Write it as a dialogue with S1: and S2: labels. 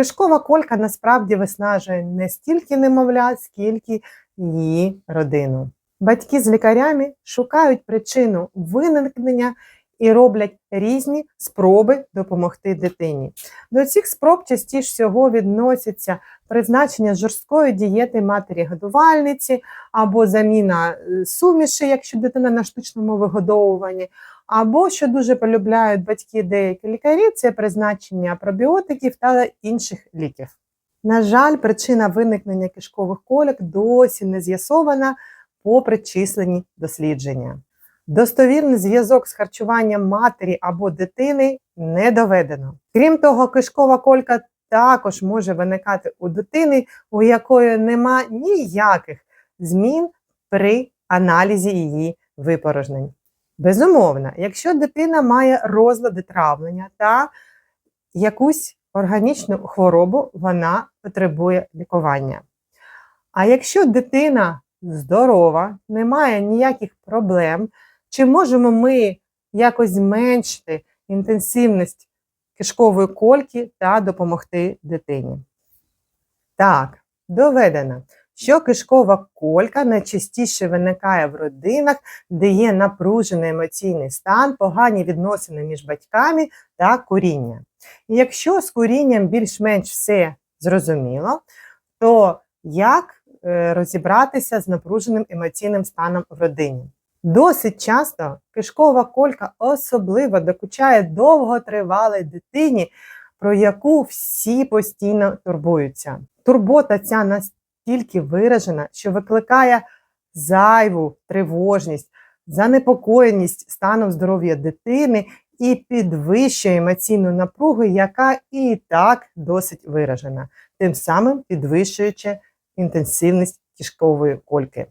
S1: Кишкова колька насправді виснажує не стільки немовля, скільки її родину. Батьки з лікарями шукають причину виникнення і роблять різні спроби допомогти дитині. До цих спроб частіше всього відносяться призначення жорсткої дієти матері-годувальниці або заміна е, суміші, якщо дитина на штучному вигодовуванні, або, що дуже полюбляють батьки деякі лікарі, це призначення пробіотиків та інших ліків. На жаль, причина виникнення кишкових кольок досі не з'ясована попри численні дослідження. Достовірний зв'язок з харчуванням матері або дитини не доведено. Крім того, кишкова колька також може виникати у дитини, у якої нема ніяких змін при аналізі її випорожнень. Безумовно, якщо дитина має розлади травлення та якусь органічну хворобу, вона потребує лікування. А якщо дитина здорова, не має ніяких проблем, чи можемо ми якось зменшити інтенсивність кишкової кольки та допомогти дитині? Так, доведено, що кишкова колька найчастіше виникає в родинах, де є напружений емоційний стан, погані відносини між батьками та куріння. І якщо з курінням більш-менш все зрозуміло, то як е, розібратися з напруженим емоційним станом в родині? Досить часто кишкова колька особливо докучає довготривалій дитині, про яку всі постійно турбуються. Турбота ця настільки виражена, що викликає зайву тривожність, занепокоєність станом здоров'я дитини і підвищує емоційну напругу, яка і так досить виражена, тим самим підвищуючи інтенсивність кишкової кольки.